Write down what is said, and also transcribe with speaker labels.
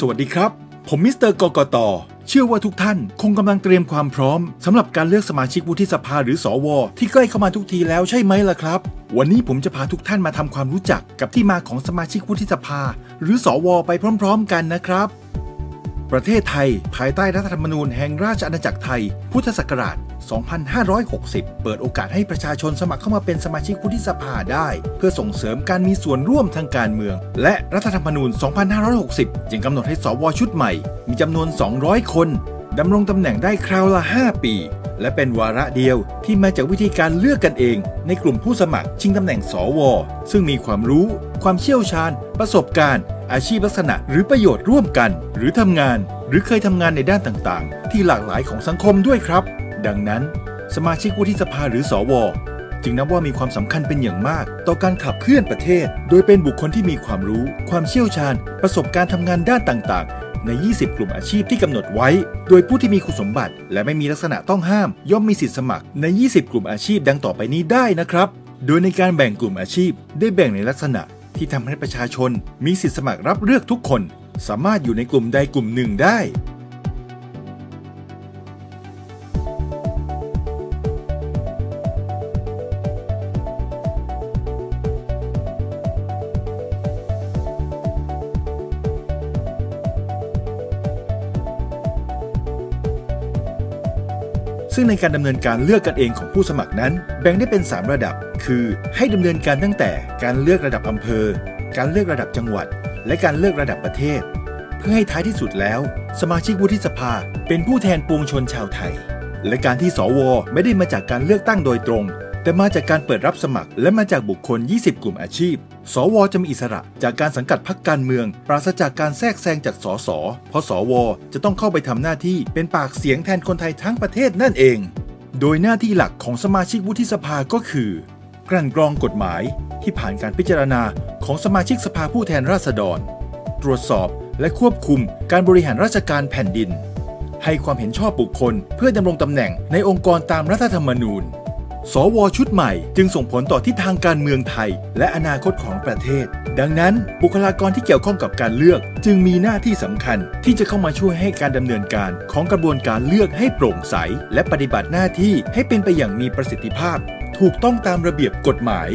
Speaker 1: สวัสดีครับ ผมมิสเตอร์กกตเชื่อว่าทุกท่านคงกำลังเตรียมความพร้อมสำหรับการเลือกสมาชิกวุฒิสภาหรือสวที่ใกล้เข้ามาทุกทีแล้วใช่ไหมล่ะครับ วันนี้ผมจะพาทุกท่านมาทำความรู้จักกับที่มาของสมาชิกวุฒิสภา หรือสวไปพร้อม ๆ กันนะครับ ประเทศไทย ภายใต้รัฐธรรมนูญแห่งราชอาณาจักรไทย พุทธศักราช 2560 เปิดโอกาสให้ประชาชนสมัครเข้ามาเป็นสมาชิกวุฒิสภาได้ เพื่อส่งเสริมการมีส่วนร่วมทางการเมือง และรัฐธรรมนูญ 2560ยังกำหนดให้สวชุดใหม่ มีจำนวน 200 คนดำรงตำแหน่งได้คราวละ 5 ปี และเป็นวาระเดียวที่มาจากวิธีการเลือกกันเอง ในกลุ่มผู้สมัครชิงตำแหน่งสว ซึ่งมีความรู้ ความเชี่ยวชาญ ประสบการณ์ อาชีพลักษณะหรือประโยชน์ร่วมกัน หรือทำงาน หรือเคยทำงานในด้านต่างๆ ที่หลากหลายของสังคมด้วยครับ ดังนั้น สมาชิกวุฒิสภาหรือสว จึงนับว่ามีความสำคัญเป็นอย่างมาก ต่อการขับเคลื่อนประเทศ โดยเป็นบุคคลที่มีความรู้ ความเชี่ยวชาญ ประสบการณ์ทำงานด้านต่างๆ ใน 20 กลุ่มอาชีพที่กำหนดไว้ โดยผู้ที่มีคุณสมบัติ และไม่มีลักษณะต้องห้าม ย่อมมีสิทธิสมัครใน 20 กลุ่มอาชีพดังต่อไปนี้ได้นะครับ โดยในการแบ่งกลุ่มอาชีพ ได้แบ่งในลักษณะที่ทำให้ประชาชน มีสิทธิสมัครรับเลือกทุกคน สามารถอยู่ในกลุ่มใดกลุ่มหนึ่งได้ ซึ่งในการดำเนินการเลือกกันเองของผู้สมัครนั้น แบ่งได้เป็น 3 ระดับ คือให้ดำเนินการตั้งแต่การเลือกระดับอำเภอ การเลือกระดับจังหวัด และการเลือกระดับประเทศ เพื่อให้ท้ายที่สุดแล้ว สมาชิกวุฒิสภา เป็นผู้แทนปวงชนชาวไทย และการที่สวไม่ได้มาจากการเลือกตั้งโดยตรง แต่มาจากการเปิดรับสมัคร และมาจากบุคคล 20 กลุ่มอาชีพ สวจะมีอิสระจากการสังกัดพรรคการเมือง ปราศจากการแทรกแซงจากสส เพราะสว จะต้องเข้าไปทำหน้าที่เป็นปากเสียงแทนคนไทยทั้งประเทศนั่นเอง โดยหน้าที่หลักของสมาชิกวุฒิสภาก็คือ กลั่นกรองกฎหมาย ที่ผ่านการพิจารณาของสมาชิกสภาผู้แทนราษฎร ตรวจสอบและควบคุมการบริหารราชการแผ่นดิน ให้ความเห็นชอบบุคคลเพื่อดำรงตำแหน่งในองค์กรตามรัฐธรรมนูญ สวชุดใหม่จึงส่งผลต่อทิศทางการเมืองไทย และอนาคตของประเทศ ดังนั้นบุคลากรที่เกี่ยวข้องกับการเลือก จึงมีหน้าที่สำคัญที่จะเข้ามาช่วยให้การดำเนินการของกระบวนการเลือกให้โปร่งใส และปฏิบัติหน้าที่ให้เป็นไปอย่างมีประสิทธิภาพ ถูกต้องตามระเบียบกฎหมาย